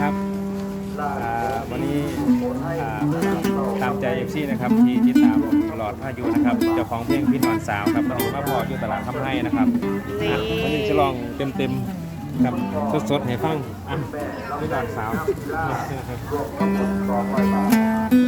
ครับอ่าวันนี้อ่าตามใจเอฟซีนะครับที่ติดตามตลอดพายุนะครับเจ้าของเพลงพี่นอนสาวครับวันนี้มาพออยู่ตลาดทำให้นะครับอะวันนี้จะลองเต็มๆกับสดๆให้ฟังอะพี่นอนสาวมัน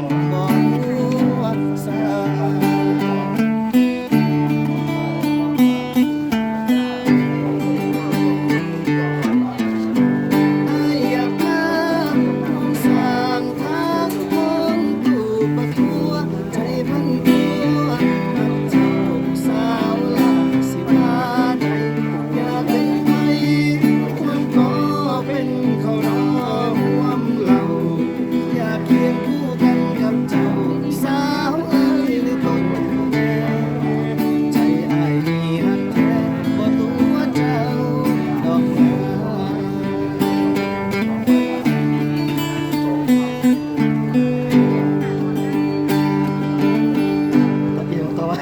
จ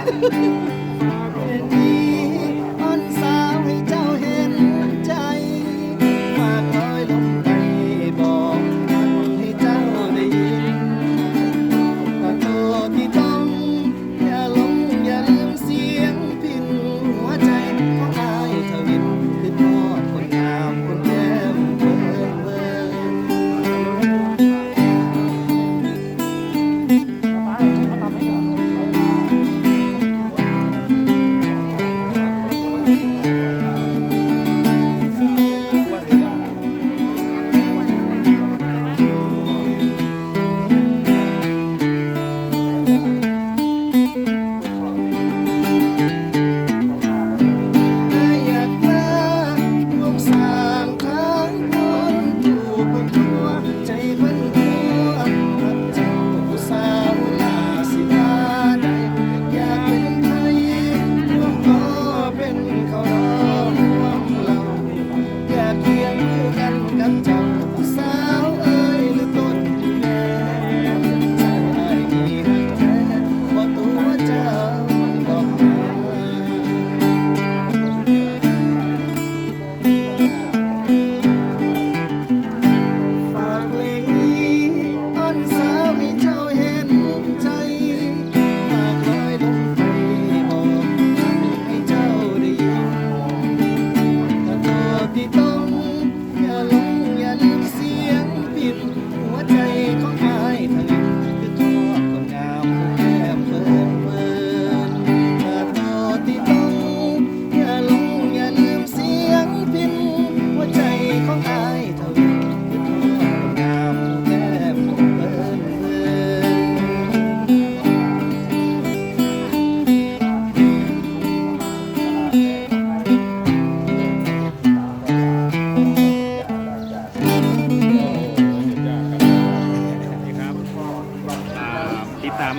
Yeah.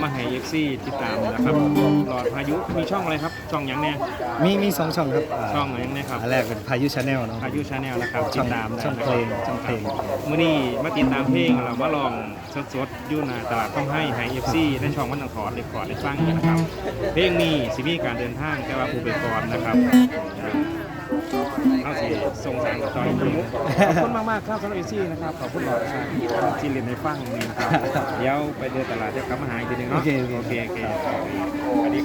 มมาให้เอฟซีติดตามนะครับหลอดพายุมีช่องอะไรครับช่องหยังเนี่ยมีมีสองช่องครับาช่องหยังเนี่ยครับอันแรกเป็นพายุชาแนลเนาะพายุชาแนลนะครับติช่องดตามได้ช่องเพลงช่องเพลง มื่อนี้มาติดตามเพลงเรามาลองสดๆอยู่หนาตลาดต้องให้ให้เอฟซีได้ช่องวันตังถอดเรคคอร์ดได้ฟังกันนะครับเพลงนี้สิมีการเดินทางแต่ว่าผู้เป็นกรนะครับ เอาสิส่งสารจอคุณมุกขอบคุณมากๆากครับสำหรับเอซี่นะครับขอบคุณหลอดที่เรียนในฟังนี่นะครับเดี๋ยวไปเดินตลาดเดี๋ยวกลับมาหาอีกทีหนึงเนาะโอเคโอเคโอเคสวัสดี